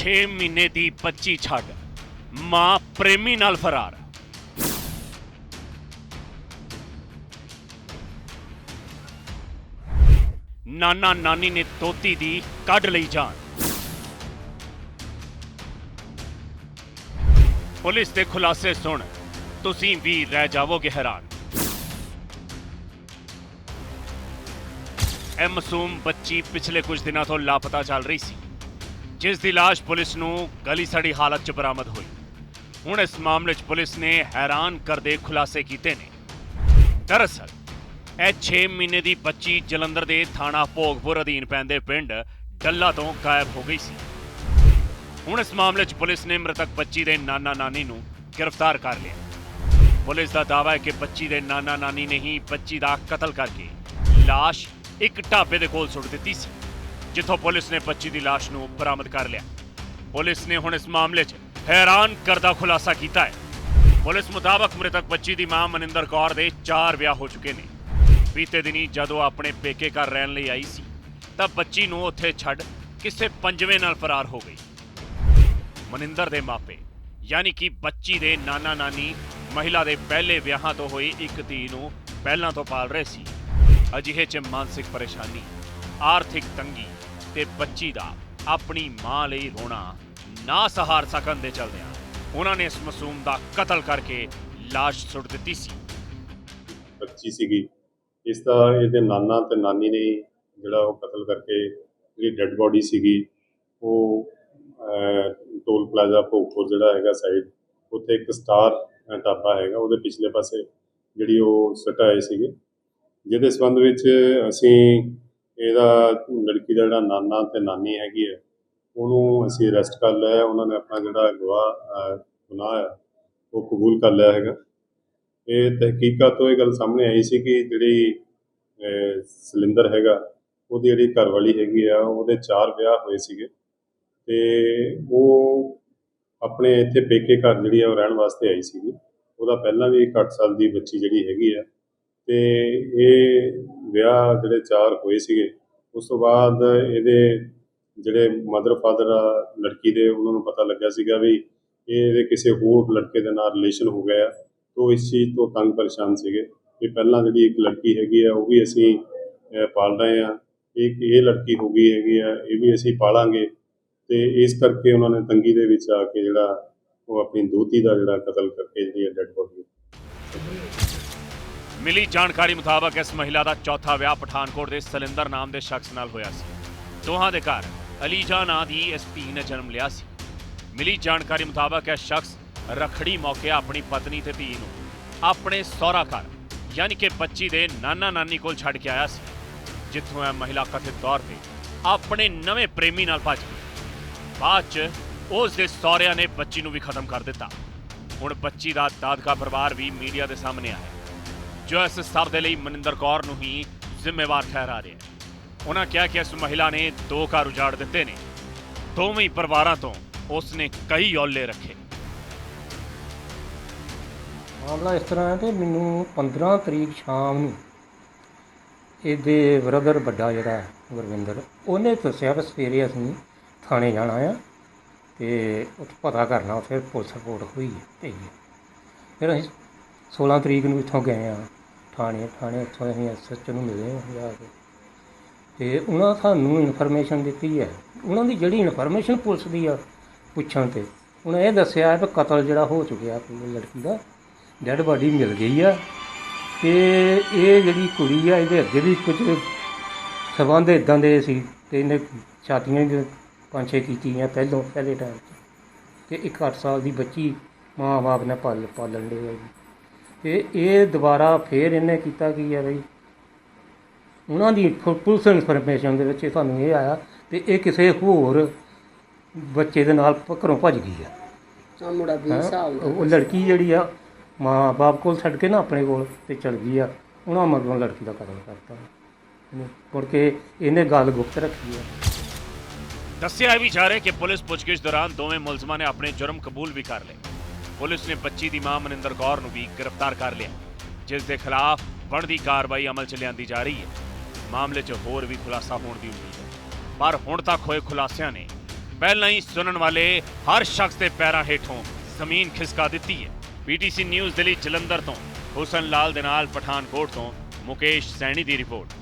6 ਮਹੀਨੇ ਦੀ ਬੱਚੀ ਛੱਡ। ਮਾਂ ਪ੍ਰੇਮੀ ਨਾਲ ਫਰਾਰ। ਨਾਨਾ ਨਾਨੀ ਨੇ ਤੋਤੀ ਦੀ ਕੱਢ ਲਈ ਜਾਨ। ਪੁਲਿਸ ਦੇ ਖੁਲਾਸੇ ਸੁਣ, ਤੁਸੀਂ ਵੀ ਰਹਿ ਜਾਵੋਗੇ ਹੈਰਾਨ। ਇਹ ਮਾਸੂਮ ਬੱਚੀ ਪਿਛਲੇ ਕੁਝ ਦਿਨਾਂ ਤੋਂ ਲਾਪਤਾ ਚੱਲ ਰਹੀ ਸੀ। ਜਿਸ ਦੀ ਲਾਸ਼ ਪੁਲਿਸ ਨੂੰ ਗਲੀ ਸੜੀ ਹਾਲਤ 'ਚ ਬਰਾਮਦ ਹੋਈ। ਹੁਣ ਇਸ ਮਾਮਲੇ 'ਚ ਪੁਲਿਸ ਨੇ ਹੈਰਾਨ ਕਰਦੇ ਖੁਲਾਸੇ ਕੀਤੇ ਨੇ। ਦਰਅਸਲ, ਇਹ 6 ਮਹੀਨੇ ਦੀ ਬੱਚੀ ਜਲੰਧਰ ਦੇ ਥਾਣਾ ਭੋਗਪੁਰ ਅਧੀਨ ਪੈਂਦੇ ਪਿੰਡ ਡੱਲਾ ਤੋਂ ਗਾਇਬ ਹੋ ਗਈ ਸੀ। ਹੁਣ ਇਸ ਮਾਮਲੇ 'ਚ ਪੁਲਿਸ ਨੇ ਮ੍ਰਿਤਕ ਬੱਚੀ ਦੇ ਨਾਨਾ ਨਾਨੀ ਨੂੰ ਗ੍ਰਿਫਤਾਰ ਕਰ ਲਿਆ। ਪੁਲਿਸ ਦਾ ਦਾਅਵਾ ਹੈ ਕਿ ਬੱਚੀ ਦੇ ਨਾਨਾ ਨਾਨੀ ਨੇ ਹੀ ਬੱਚੀ ਦਾ ਕਤਲ ਕਰਕੇ ਲਾਸ਼ ਇੱਕ ਢਾਬੇ ਦੇ ਕੋਲ ਸੁੱਟ ਦਿੱਤੀ ਸੀ। ਜਿੱਥੋਂ ਪੁਲਿਸ ਨੇ ਬੱਚੀ ਦੀ ਲਾਸ਼ ਨੂੰ ਬਰਾਮਦ ਕਰ ਲਿਆ। ਪੁਲਿਸ ਨੇ ਹੁਣ ਇਸ ਮਾਮਲੇ 'ਚ ਹੈਰਾਨ ਕਰਦਾ ਖੁਲਾਸਾ ਕੀਤਾ ਹੈ। ਪੁਲਿਸ ਮੁਤਾਬਕ ਮ੍ਰਿਤਕ ਬੱਚੀ ਦੀ ਮਾਂ ਮਨਿੰਦਰ ਕੌਰ ਦੇ 4 ਵਿਆਹ ਹੋ ਚੁੱਕੇ ਨੇ। ਬੀਤੇ ਦਿਨੀ ਜਦੋਂ ਆਪਣੇ ਪੇਕੇ ਘਰ ਰਹਿਣ ਲਈ ਆਈ ਸੀ, ਤਾਂ ਬੱਚੀ ਨੂੰ ਉੱਥੇ ਛੱਡ ਕਿਸੇ ਪੰਜਵੇਂ ਨਾਲ ਫਰਾਰ ਹੋ ਗਈ। ਮਨਿੰਦਰ ਦੇ ਮਾਪੇ, ਯਾਨੀ ਕਿ ਬੱਚੀ ਦੇ ਨਾਨਾ ਨਾਨੀ, ਮਹਿਲਾ ਦੇ ਪਹਿਲੇ ਵਿਆਹਾਂ ਤੋਂ ਹੋਈ ਇੱਕ ਧੀ ਨੂੰ ਪਹਿਲਾਂ ਤੋਂ ਪਾਲ ਰਹੇ ਸੀ। ਅਜਿਹੇ ਚ ਮਾਨਸਿਕ ਪਰੇਸ਼ਾਨੀ, ਆਰਥਿਕ ਤੰਗੀ ਤੇ ਬੱਚੀ ਦਾ ਆਪਣੀ ਮਾਂ ਲਈ ਰੋਣਾ ਨਾ ਸਹਾਰ ਸਕਣ ਦੇ ਚਲਦਿਆਂ ਉਹਨਾਂ ਨੇ ਇਸ ਮਾਸੂਮ ਦਾ ਕਤਲ ਕਰਕੇ ਲਾਸ਼ ਸੁੱਟ ਦਿੱਤੀ ਸੀ। ਬੱਚੀ ਸੀਗੀ। ਇਸ ਦਾ ਇਹਦੇ ਨਾਨਾ ਤੇ ਨਾਨੀ ਨੇ ਜਿਹੜਾ ਉਹ ਕਤਲ ਕਰਕੇ ਜਿਹੜੀ ਡੈੱਡ ਬੋਡੀ ਸੀਗੀ, ਉਹ ਟੋਲ ਪਲਾਜ਼ਾ ਭੋਗਪੁਰ ਜਿਹੜਾ ਹੈਗਾ ਸਾਈਡ ਉੱਥੇ ਇੱਕ ਸਟਾਰ ਢਾਬਾ ਹੈਗਾ, ਉਹਦੇ ਪਿਛਲੇ ਪਾਸੇ ਜਿਹੜੀ ਉਹ ਸਟਾਏ ਸੀਗੇ। ਜਿਹਦੇ ਸੰਬੰਧ ਵਿੱਚ ਅਸੀਂ ਇਹਦਾ ਲੜਕੀ ਦਾ ਜਿਹੜਾ ਨਾਨਾ ਤੇ ਨਾਨੀ ਹੈਗੀ ਹੈ ਉਹਨੂੰ ਅਸੀਂ ਅਰੈਸਟ ਕਰ ਲਿਆ, ਉਹਨਾਂ ਨੇ ਆਪਣਾ ਜਿਹੜਾ ਗਵਾਹ ਗੁਨਾਹ ਹੈ ਉਹ ਕਬੂਲ ਕਰ ਲਿਆ ਹੈਗਾ। ਇਹ ਤਹਿਕੀਕਾਤ ਤੋਂ ਇਹ ਗੱਲ ਸਾਹਮਣੇ ਆਈ ਸੀ ਕਿ ਜਿਹੜੀ ਸਲਿੰਦਰ ਹੈਗਾ, ਉਹਦੀ ਜਿਹੜੀ ਘਰਵਾਲੀ ਹੈਗੀ ਆ, ਉਹਦੇ ਚਾਰ ਵਿਆਹ ਹੋਏ ਸੀਗੇ ਤੇ ਉਹ ਆਪਣੇ ਇੱਥੇ ਪੇਕੇ ਘਰ ਜਿਹੜੀ ਆ, ਉਹ ਰਹਿਣ ਵਾਸਤੇ ਆਈ ਸੀਗੀ। ਉਹਦਾ ਪਹਿਲਾਂ ਵੀ ਇੱਕ 8 ਸਾਲ ਦੀ ਬੱਚੀ ਜਿਹੜੀ ਹੈਗੀ ਆ ਤੇ ਇਹ ਵਿਆਹ ਜਿਹੜੇ ਚਾਰ ਹੋਏ ਸੀਗੇ, ਉਸ ਤੋਂ ਬਾਅਦ ਇਹਦੇ ਜਿਹੜੇ ਮਦਰ ਫਾਦਰ ਆ, ਲੜਕੀ ਦੇ, ਉਹਨਾਂ ਨੂੰ ਪਤਾ ਲੱਗਿਆ ਸੀਗਾ ਵੀ ਇਹ ਇਹਦੇ ਕਿਸੇ ਹੋਰ ਲੜਕੇ ਦੇ ਨਾਲ ਰਿਲੇਸ਼ਨ ਹੋ ਗਿਆ ਆ। ਤੋ ਇਸ ਚੀਜ਼ ਤੋਂ ਤੰਗ ਪਰੇਸ਼ਾਨ ਸੀਗੇ ਵੀ ਪਹਿਲਾਂ ਜਿਹੜੀ ਇੱਕ ਲੜਕੀ ਹੈਗੀ ਆ, ਉਹ ਵੀ ਅਸੀਂ ਪਾਲ ਰਹੇ ਆ। ਇੱਕ ਇਹ ਲੜਕੀ ਹੋ ਗਈ ਹੈਗੀ ਆ, ਇਹ ਵੀ ਅਸੀਂ ਪਾਲਾਂਗੇ। ਤੇ ਇਸ ਕਰਕੇ ਉਹਨਾਂ ਨੇ ਤੰਗੀ ਦੇ ਵਿੱਚ ਆ ਕੇ ਜਿਹੜਾ ਉਹ ਆਪਣੀ ਦੋਤੀ ਦਾ ਜਿਹੜਾ ਕਤਲ ਕਰਕੇ ਜਿਹੜੀ ਡੈਡ ਬੋਡੀ ਮਿਲੀ ਜਾਣਕਾਰੀ ਮੁਤਾਬਕ ਇਸ ਮਹਿਲਾ ਦਾ ਚੌਥਾ ਵਿਆਹ ਪਠਾਨਕੋਟ ਦੇ ਸਲਿੰਦਰ ਨਾਮ ਦੇ ਸ਼ਖਸ ਨਾਲ ਹੋਇਆ ਸੀ। ਦੋਹਾਂ ਦੇ ਘਰ ਅਲੀਜਾ ਨਾਂ ਦੀ ਇਸ ਧੀ ਨੇ ਜਨਮ ਲਿਆ ਸੀ। ਮਿਲੀ ਜਾਣਕਾਰੀ ਮੁਤਾਬਕ ਇਹ ਸ਼ਖਸ ਰਖੜੀ ਮੌਕੇ ਆਪਣੀ ਪਤਨੀ ਤੇ ਧੀ ਨੂੰ ਆਪਣੇ ਸਹੁਰਾ ਘਰ, ਯਾਨੀ ਕਿ ਬੱਚੀ ਦੇ ਨਾਨਾ ਨਾਨੀ ਕੋਲ ਛੱਡ ਕੇ ਆਇਆ ਸੀ, ਜਿੱਥੋਂ ਇਹ ਮਹਿਲਾ ਕਥਿਤ ਤੌਰ ਤੇ ਆਪਣੇ ਨਵੇਂ ਪ੍ਰੇਮੀ ਨਾਲ ਭੱਜ ਗਈ। ਬਾਅਦ 'ਚ ਉਸ ਦੇ ਸਹੁਰਿਆਂ ਨੇ ਬੱਚੀ ਨੂੰ ਵੀ ਖਤਮ ਕਰ ਦਿੱਤਾ। ਹੁਣ ਬੱਚੀ ਦਾ ਦਾਦਕਾ ਪਰਿਵਾਰ ਵੀ ਮੀਡੀਆ ਦੇ ਸਾਹਮਣੇ ਆਇਆ। ਜੋ ਇਸ ਸਭ ਦੇ ਲਈ ਮਨਿੰਦਰ ਕੌਰ ਨੂੰ ਹੀ ਜ਼ਿੰਮੇਵਾਰ ਠਹਿਰਾ ਰਿਹਾ ਹੈ। ਉਹਨਾਂ ਕਿਹਾ ਕਿ ਇਸ ਮਹਿਲਾ ਨੇ ਦੋ ਘਰ ਉਜਾੜ ਦਿੱਤੇ ਨੇ। ਦੋਵੇਂ ਪਰਿਵਾਰਾਂ ਤੋਂ ਉਸ ਨੇ ਕਈ ਔਲੇ ਰੱਖੇ। ਮਾਮਲਾ ਇਸ ਤਰ੍ਹਾਂ ਹੈ ਕਿ ਮੈਨੂੰ 15 ਤਰੀਕ ਸ਼ਾਮ ਨੂੰ ਇਹਦੇ ਬ੍ਰਦਰ ਵੱਡਾ ਜਿਹੜਾ ਹੈ, ਗੁਰਵਿੰਦਰ ਉਹਨੇ ਦੱਸਿਆ ਕਿ ਸਵੇਰੇ ਅਸੀਂ ਥਾਣੇ ਜਾਣਾ ਆ ਤੇ ਉੱਥੇ ਪਤਾ ਕਰਨਾ ਉੱਥੇ ਪੁਲਿਸ ਰਿਪੋਰਟ ਹੋਈ ਹੈ ਤੇ ਫਿਰ ਅਸੀਂ 16 ਤਰੀਕ ਨੂੰ ਇੱਥੋਂ ਗਏ ਆ। ਥਾਣੇ ਥਾਣੇ ਇੱਥੋਂ ਅਸੀਂ ਐਸਐਚ ਨੂੰ ਮਿਲੇ ਹਾਂ ਜਾ ਕੇ। ਤੇ ਉਹਨਾਂ ਸਾਨੂੰ ਇਨਫੋਰਮੇਸ਼ਨ ਦਿੱਤੀ ਹੈ। ਉਹਨਾਂ ਦੀ ਜਿਹੜੀ ਇਨਫੋਰਮੇਸ਼ਨ ਪੁਲਿਸ ਦੀ ਆ ਪੁੱਛਣ ਤੇ, ਉਹਨੇ ਇਹ ਦੱਸਿਆ ਕਿ ਕਤਲ ਜਿਹੜਾ ਹੋ ਚੁੱਕਿਆ ਕੋਈ ਲੜਕੀ ਦਾ ਡੈੱਡ ਬਾਡੀ ਮਿਲ ਗਈ ਆ। ਤੇ ਇਹ ਜਿਹੜੀ ਕੁੜੀ ਆ, ਇਹਦੇ ਅੱਗੇ ਵੀ ਕੁਝ ਸਬੰਧ ਇਦਾਂ ਦੇ ਸੀ ਤੇ ਇਹਨੇ ਛਾਤੀਆਂ ਦੇ ਪੰਜ ਛੇ ਕੀਤੀਆਂ ਪਹਿਲੋਂ, ਪਹਿਲੇ ਟਾਈਮ 'ਚ। ਤੇ ਇੱਕ 8 ਸਾਲ ਦੀ ਬੱਚੀ ਮਾਂ-ਬਾਪ ਨੇ ਪਾਲ, ਪਾਲਣ ਦੇ ਆ ਜੀ। ਤੇ ਇਹ ਦੁਬਾਰਾ ਫੇਰ ਇਹਨੇ ਕੀਤਾ ਕੀ ਆ ਬਈ? ਉਹਨਾਂ ਦੀ ਪੁਲਿਸ ਇਨਫੋਰਮੇਸ਼ਨ ਦੇ ਵਿੱਚ ਸਾਨੂੰ ਇਹ ਆਇਆ ਤੇ ਇਹ ਕਿਸੇ ਹੋਰ ਬੱਚੇ ਦੇ ਨਾਲ ਘਰੋਂ ਭੱਜ ਗਈ ਆ। ਆ ਮੁੰਡਾ 20 ਹੈਂ? ਸਾਲ ਦਾ ਉਹ ਲੜਕੀ ਜਿਹੜੀ ਆ ਮਾਂ ਬਾਪ ਕੋਲ ਛੱਡ ਕੇ ਨਾ ਆਪਣੇ ਕੋਲ ਤੇ ਚਲ ਗਈ ਆ। ਉਹਨਾਂ ਮਗਰੋਂ ਲੜਕੀ ਦਾ ਕਤਲ ਕਰਤਾ। ਇਹਨੇ। ਮੁੜ ਕੇ ਇਹਨੇ ਗੱਲ ਗੁਪਤ ਰੱਖੀ ਆ। ਦੱਸਿਆ ਵੀ ਜਾ ਰਿਹਾ ਕਿ ਪੁਲਿਸ ਪੁੱਛਗਿੱਛ ਦੌਰਾਨ ਦੋਵੇਂ ਮੁਲਜ਼ਮਾਂ ਨੇ ਆਪਣੇ ਜੁਰਮ ਕਬੂਲ ਵੀ ਕਰ ਲਏ। ਪੁਲਿਸ ਨੇ ਬੱਚੀ ਦੀ ਮਾਂ ਮਨਿੰਦਰ ਕੌਰ ਨੂੰ ਵੀ ਗ੍ਰਿਫਤਾਰ ਕਰ ਲਿਆ। ਜਿਸ ਦੇ ਖਿਲਾਫ ਬਣਦੀ ਕਾਰਵਾਈ ਅਮਲ 'ਚ ਲਿਆਂਦੀ ਜਾ ਰਹੀ ਹੈ। ਮਾਮਲੇ 'ਚ ਹੋਰ ਵੀ ਖੁਲਾਸਾ ਹੋਣ ਦੀ ਉਮੀਦ ਹੈ। ਪਰ ਹੁਣ ਤੱਕ ਹੋਏ ਖੁਲਾਸਿਆਂ ਨੇ ਪਹਿਲਾਂ ਹੀ ਸੁਣਨ ਵਾਲੇ ਹਰ ਸ਼ਖਸ ਦੇ ਪੈਰਾਂ ਹੇਠੋਂ ਜ਼ਮੀਨ ਖਿਸਕਾ ਦਿੱਤੀ ਹੈ। ਪੀਟੀਸੀ ਨਿਊਜ਼ ਦਿੱਲੀ ਜਲੰਧਰ ਤੋਂ ਹੁਸਨ ਲਾਲ ਦੇ ਨਾਲ ਪਠਾਨਕੋਟ ਤੋਂ ਮੁਕੇਸ਼ ਸੈਣੀ ਦੀ ਰਿਪੋਰਟ।